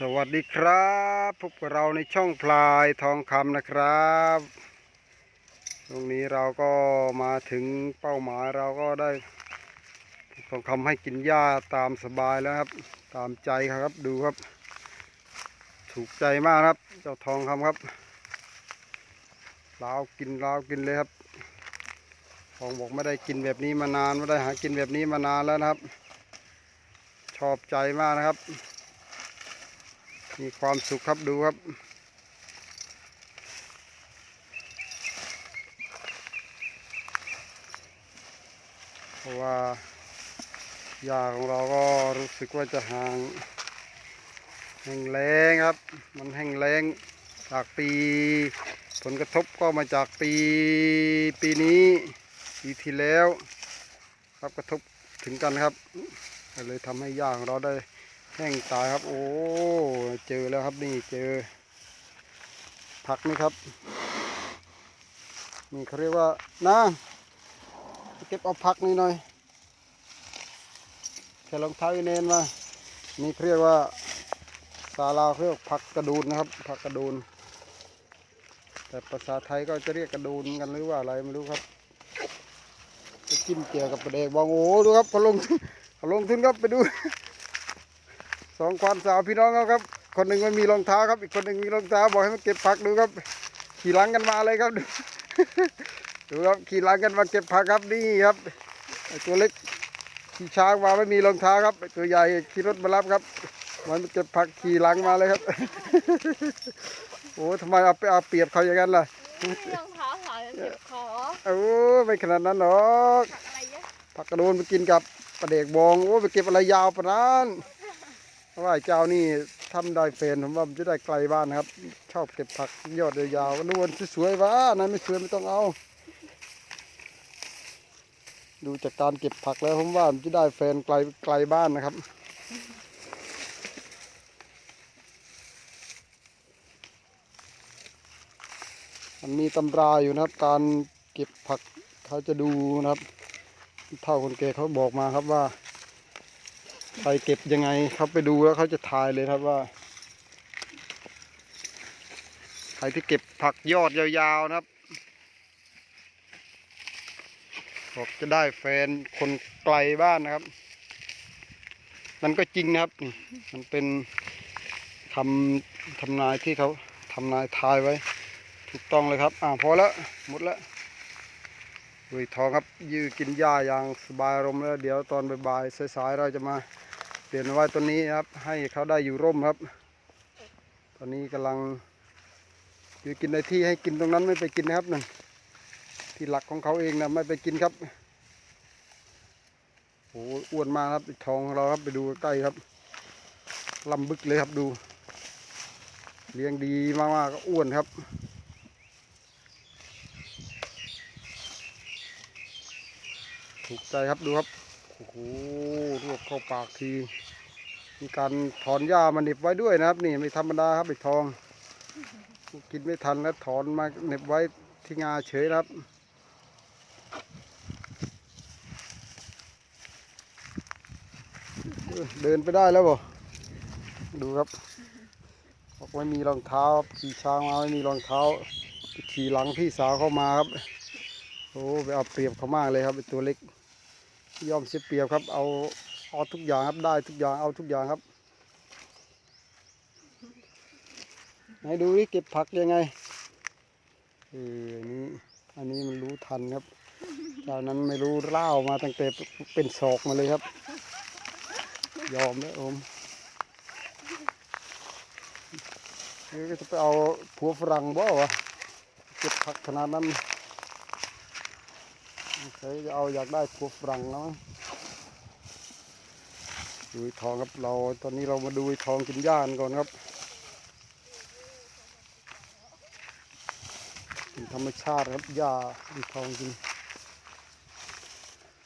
สวัสดีครับพบกับเราในช่องพลายทองคำนะครับตรงนี้เราก็มาถึงเป้าหมายเราก็ได้ทองคำให้กินหญ้าตามสบายแล้วครับ ตามใจครับดูครับ ถูกใจมากครับ เจ้าทองคำครับลาวกินลาวกินเลยครับทองบอกไม่ได้กินแบบนี้มานานไม่ได้หากินแบบนี้มานานแล้วนะครับ ชอบใจมากนะครับ มีความสุขครับดูครับ เพราะว่าหญ้าของเราก็รู้สึกว่าจะห่างแห้งแล้งครับ มันแห้งแล้งจากปี ผลกระทบก็มาจากปีปีนี้ปีที่แล้ว ครับกระทบถึงกันครับก็เลยทำให้หญ้าของเราได้ แห้งตายครับ โอ้ เจอแล้วครับนี่เจอ ผักนี่ครับ นี่เขาเรียกว่านางเก็บเอาผักนี่หน่อยแค่รองเท้าอีเนนมา นี่เขาเรียกว่าซาลาเขาเรียกผักกระดูนนะครับ ผักกระดูน แต่ภาษาไทยก็จะเรียกกระดูนกันหรือว่าอะไรไม่รู้ครับไปจิ้มเจียวกับปลาแดกบองโอ้ดูครับเขาลงเขาลงทุนครับไปดู สองควานสาวพี่น้องเขาครับ คนหนึ่งไม่มีรองเท้าครับ อีกคนหนึ่งมีรองเท้าบอกให้มาเก็บผักดูครับ ขี่หลังกันมาเลยครับดูดูครับขี่หลังกันมาเก็บผักครับนี่ครับไอ้ตัวเล็กขี่ช้างมาไม่มีรองเท้าครับไอ้ตัวใหญ่ขี่รถมารับครับ มันมาเก็บผักขี่หลังมาเลยครับ โอ้ทำไมเอาไปเอาเปรียบเขาอย่างนั้นล่ะไม่มีรองเท้าหาเจ็บคอโอ้ไม่ขนาดนั้นหรอกผักอะไรเยอะผักกระโดนไปกินกับปลาเด็กบองโอ้ไปเก็บอะไรยาวปะนั้น เพราะว่าเจ้านี่ทำได้เฟนผมว่ามันจะได้ไกลบ้านครับ ชอบเก็บผักยอดยาวๆนวลสวยๆวะนั้นไม่สวยไม่ต้องเอา ดูจากการเก็บผักแล้วผมว่ามันจะได้แฟนไกลไกลบ้านนะครับมันมีตำราอยู่นะครับ การเก็บผักเขาจะดูนะครับ เท่าคนแก่เขาบอกมาครับว่า ใครเก็บยังไงเขาไปดูแล้วเขาจะทายเลยครับว่า ใครที่เก็บผักยอดยาวๆนะครับบอกจะได้แฟนคนไกลบ้านนะครับ มันก็จริงนะครับ มันเป็นคำทำนายที่เขาทำนายทายไว้ ถูกต้องเลยครับ อ่าพอแล้วหมดแล้วดุยทองครับ ยือกินหญ้าอย่างสบายอารมแล้ว เดี๋ยวตอนบ่ายๆสายๆเราจะมา ลี่ยนไว้ต้นนี้ครับ ให้เขาได้อยู่ร่มครับ ตอนนี้กำลังอยือกินในที่ให้กินตรงนั้นไม่ไปกินนะครับนั่นที่หลักของเขาเองนะไม่ไปกินครับโอ้อ้วนมาครับไอ้ทองของเราครับไปดูใกล้ครับลำบึกเลยครับดู เลี้ยงดีมากๆก็อ้วนครับถูกใจครับดูครับ โอ้โหรวบเข้าปากที มีการถอนหญ้ามาเหน็บไว้ด้วยนะครับ นี่ไม่ธรรมดาครับไอ้ทอง กินไม่ทันแล้วถอนมาเหน็บไว้ที่งาเฉยครับเดินไปได้แล้วบ่ดูครับบอกไม่มีรองเท้าขี่ช้างมาไม่มีรองเท้า ขี่หลังพี่สาวเข้ามาครับ โอ้ไปเอาเปรียบเขามากเลยครับไอ้ตัวเล็ก ยอมเสียเปรียบครับ เอา เอาทุกอย่างครับได้ทุกอย่างเอาทุกอย่างครับไหนดูนี่เก็บผักยังไงเอออันนี้อันนี้มันรู้ทันครับเจ้านั้นไม่รู้เล่ามาตั้งแต่เป็นศอกมาเลยครับ ยอมแล้วผมเอ้ยก็จะไปเอาผัวฝรั่งบ่วะเก็บผักขนาดนั้นเคจะเอาอยากได้พวฝรั่งเนาะ ดูไอ้ทองครับเราตอนนี้เรามาดูไอ้ทองกินหญ้ากันก่อนครับเป็นธรรมชาติครับหญ้าไอ้ทองกิน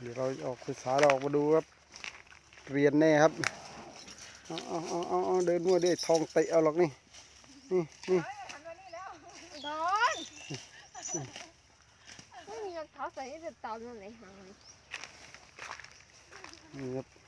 เดี๋ยวเราออกไปสายเราออกมาดูครับ เรียนแน่ครับเอาเอาเอาเอาเอาเดินมั่วดิไอ้ทองเตะเอาหรอกนี่นี่นี่ดอนไม่มีรองเท้าใส่จะตามตรงไหนหางนี่ครับไอ้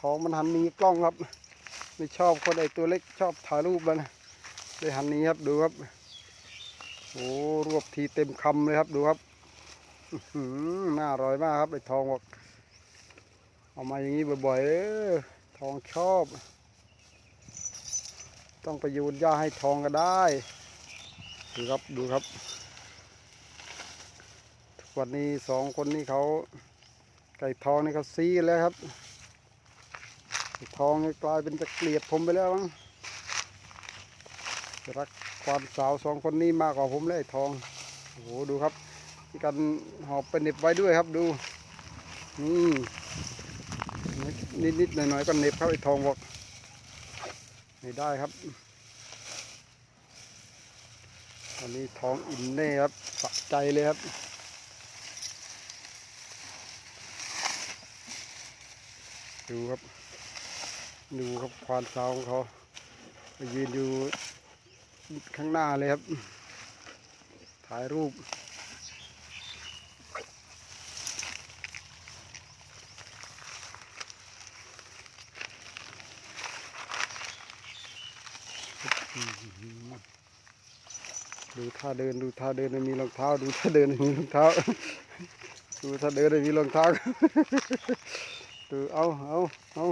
ทองมันหันมีกล้องครับ ไม่ชอบคนไอตัวเล็กชอบถ่ายรูปมันเลยหันนี้ครับดูครับโอ้รวบทีเต็มคำเลยครับดูครับหือน่าอร่อยมากครับไอทองบอกเอามาอย่างนี้บ่อยๆเออทองชอบ ต้องไปโยูนหญ้าให้ทองก็ได้ดูครับดูครับวันนี้สองคนนี้เขาไก่ทองนี่เขาซีแล้วครับ ทองกลายเป็นจะเกลียดผมไปแล้วมั้งรักความสาวสองคนนี้มากกว่าผมเลยทองโอ้โหดูครับมีการหอบไปเน็บไว้ด้วยครับดูนี่นิดๆหน่อยๆก็เน็บครับไอ้ทองบอกไม่ได้ครับอันนี้ทองอิ่มแน่ครับสะใจเลยครับดูครับ ดูครับควานสาวของเขาไปยืนอยู่ข้างหน้าเลยครับ ถ่ายรูป ดูท่าเดินดูท่าเดินมีรองเท้า ดูท่าเดินมีรองเท้า ดูท่าเดินมีรองเท้าดูเอาเอาเอา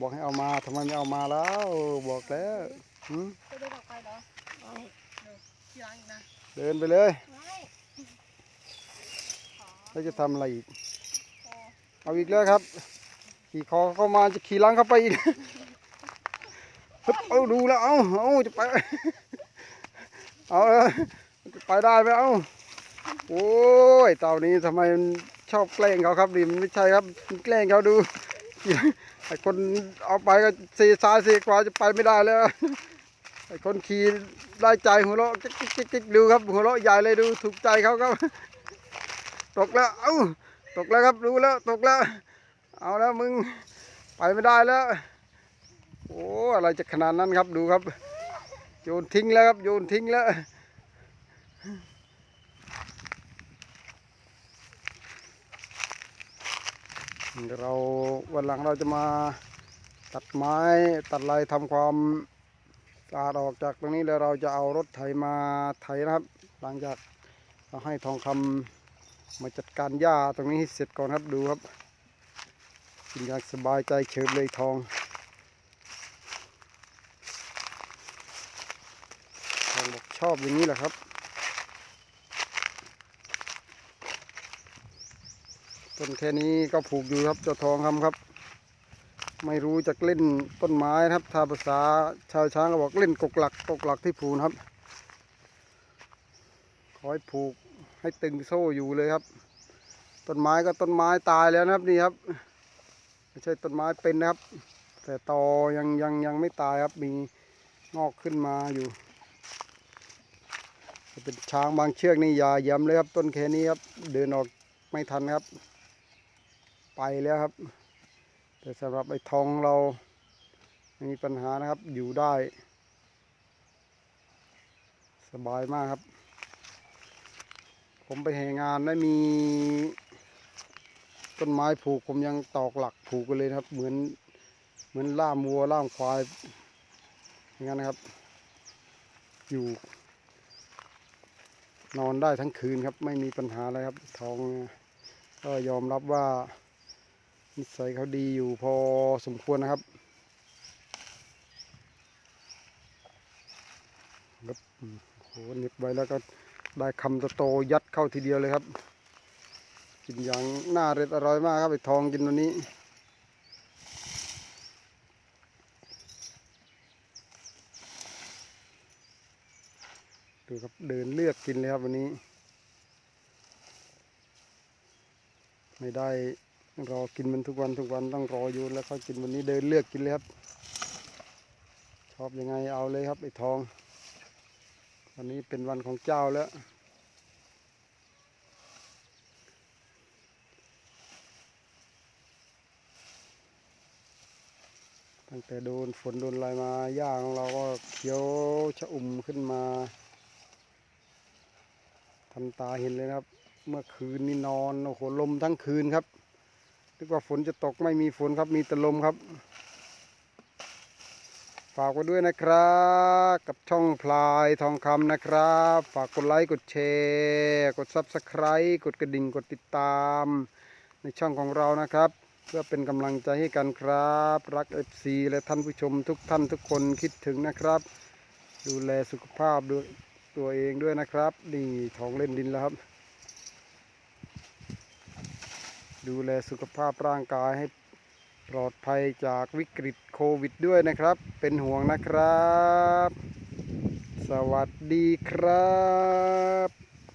บอกให้เอามาทำไมไม่เอามาแล้ว บอกแล้วหืมจะเดินออกไปเหรอที่ร้านอีกนะ เดินไปเลยไม่ขอแล้วจะทำอะไรอีกโอ้เอาอีกแล้วครับ ขี่คอเข้ามาจะขี่หลังเข้าไปอีกฮึบเอาดูแล้ว เอาเอาจะไป เอาเออมันจะไปได้ไหมเอาโอ้ยเต่านี้ทำไมมัน ชอบแกล้งเขาครับดิมันไม่ใช่ครับแกล้งเขาดูไอ้คนเอาไปก็เซซ้ายเซขวาจะไปไม่ได้แล้วไอ้คนขี่ได้ใจหัวเราะกิ๊กกิ๊กกิ๊กกิ๊กดูครับหัวเราะใหญ่เลยดูถูกใจเขาครับ ตกแล้วเอ้าตกแล้วครับรู้แล้วตกแล้ว เอาแล้วมึงไปไม่ได้แล้ว โอ้อะไรจะขนาดนั้นครับดูครับ โยนทิ้งแล้วครับโยนทิ้งแล้ว เราวันหลังเราจะมาตัดไม้ตัดไรทำความสะอาดออกจากตรงนี้แล้วเราจะเอารถไถมาไถนะครับ หลังจากเราให้ทองคำมาจัดการหญ้าตรงนี้ให้เสร็จก่อนครับดูครับกินอยางสบายใจเฉิบเลยทองทองบอกชอบอย่างนี้แหละครับ ต้นแค่นี้ก็ผูกอยู่ครับเจ้าทองคำครับ ไม่รู้จะเล่นต้นไม้ครับถ้าภาษาชาวช้างก็บอกเล่นกกหลักกกหลักที่ผูกนครับขอให้ผูกให้ตึงโซ่อยู่เลยครับ ต้นไม้ก็ต้นไม้ตายแล้วนะครับนี่ครับไม่ใช่ต้นไม้เป็นนะครับ แต่ตอยังยังยังไม่ตายครับมีงอกขึ้นมาอยู่เป็นช้างบางเชือกนี่อย่ย้ำเลยครับ ต้นแค่นี้ครับ เดินออกไม่ทันครับ ไปแล้วครับ แต่สำหรับไอ้ทองเราไม่มีปัญหานะครับอยู่ได้ สบายมากครับ ผมไปแห่งานไม่มี ต้นไม้ผูกผมยังตอกหลักผูกกันเลยครับ เหมือนเหมือนล่ามวัวล่ามควายอย่างนั้นนะครับ อยู่ นอนได้ทั้งคืนครับ ไม่มีปัญหาอะไรครับทองก็ยอมรับว่า นิสัยเขาดีอยู่พอสมควรนะครับครับโหเน็บไว้แล้วก็ได้คำโตๆยัดเข้าทีเดียวเลยครับ กินอย่างน่าเร็ดอร่อยมากครับไอทองกินวันนี้ดูครับเดินเลือกกินเลยครับวันนี้ ไม่ได้ รอกินมันทุกวันทุกวันต้องรออยู่แล้วเขากินวันนี้เดินเลือกกินเลยครับ ชอบยังไงเอาเลยครับไอ้ทอง วันนี้เป็นวันของเจ้าแล้วตั้งแต่โดนฝนโดนอะไรมาหญ้าของเราก็เขียวชะอุ่มขึ้นมาทันตาเห็นเลยครับ เมื่อคืนนี่นอนโอ้โหลมทั้งคืนครับ นึกว่าฝนจะตกไม่มีฝนครับมีแต่ลมครับ ฝากไว้ด้วยนะครับ กับช่องพลายทองคำนะครับ ฝากกดไลค์กดแชร์กด Subscribe กดกระดิ่งกดติดตาม ในช่องของเรานะครับ เพื่อเป็นกำลังใจให้กันครับ รัก FC และท่านผู้ชมทุกท่านทุกคนคิดถึงนะครับ ดูแลสุขภาพด้วยตัวเองด้วยนะครับ นี่ทองเล่นดินแล้วครับ ดูแลสุขภาพร่างกายให้ปลอดภัยจากวิกฤตโควิดด้วยนะครับ เป็นห่วงนะครับ สวัสดีครับ